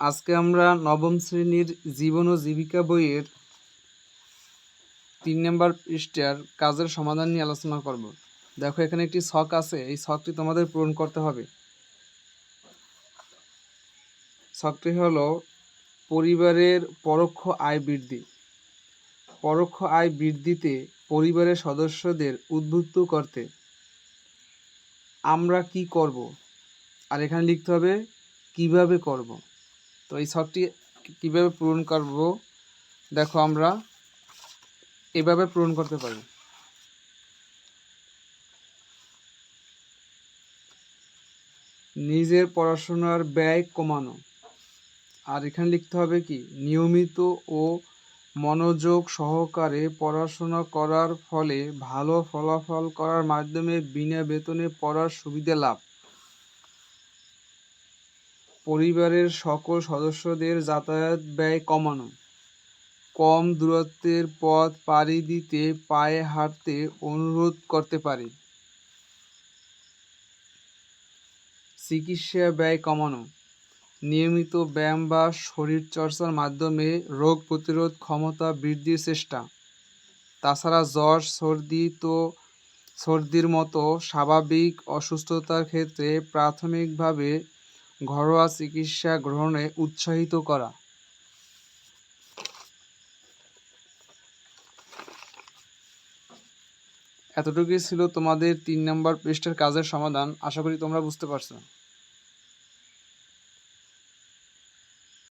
আজকে আমরা নবম শ্রেণির জীবন ও জীবিকা বইয়ের তিন নম্বর পৃষ্ঠার কাজের সমাধান নিয়ে আলোচনা করব। দেখো, এখানে একটি ছক আছে। এই ছকটি তোমাদের পূরণ করতে হবে। ছকটি হলো, পরিবারের পরোক্ষ আয় বৃদ্ধি। পরোক্ষ আয় বৃদ্ধিতে পরিবারের সদস্যদের উদ্বুদ্ধ করতে আমরা কি করব? আর এখানে লিখতে হবে, কীভাবে করব? তো এই ছকটি কীভাবে পূরণ করব? দেখো আমরা এভাবে পূরণ করতে পারি। নিজের পড়াশোনার ব্যয় কমানো। আর এখানে লিখতে হবে কি? নিয়মিত ও মনোযোগ সহকারে পড়াশোনা করার ফলে ভালো ফলাফল করার মাধ্যমে বিনা বেতনে পড়ার সুবিধা লাভ। পরিবারের সকল সদস্যদের যাতায়াত ব্যয় কমানো। কম দূরত্বের পথ পাড়ি দিতে পায়ে হাঁটতে অনুরোধ করতে পারে। চিকিৎসা ব্যয় কমানো। নিয়মিত ব্যায়াম বা শরীরচর্চার মাধ্যমে রোগ প্রতিরোধ ক্ষমতা বৃদ্ধির চেষ্টা। তাছাড়া জ্বর, সর্দি তো সর্দির মতো স্বাভাবিক অসুস্থতার ক্ষেত্রে প্রাথমিকভাবে ঘরোয়া চিকিৎসা গ্রহণে উৎসাহিত করা। এতটুকুই ছিল তোমাদের তিন নম্বর পৃষ্ঠার কাজের সমাধান। আশা করি তোমরা বুঝতে পারছ।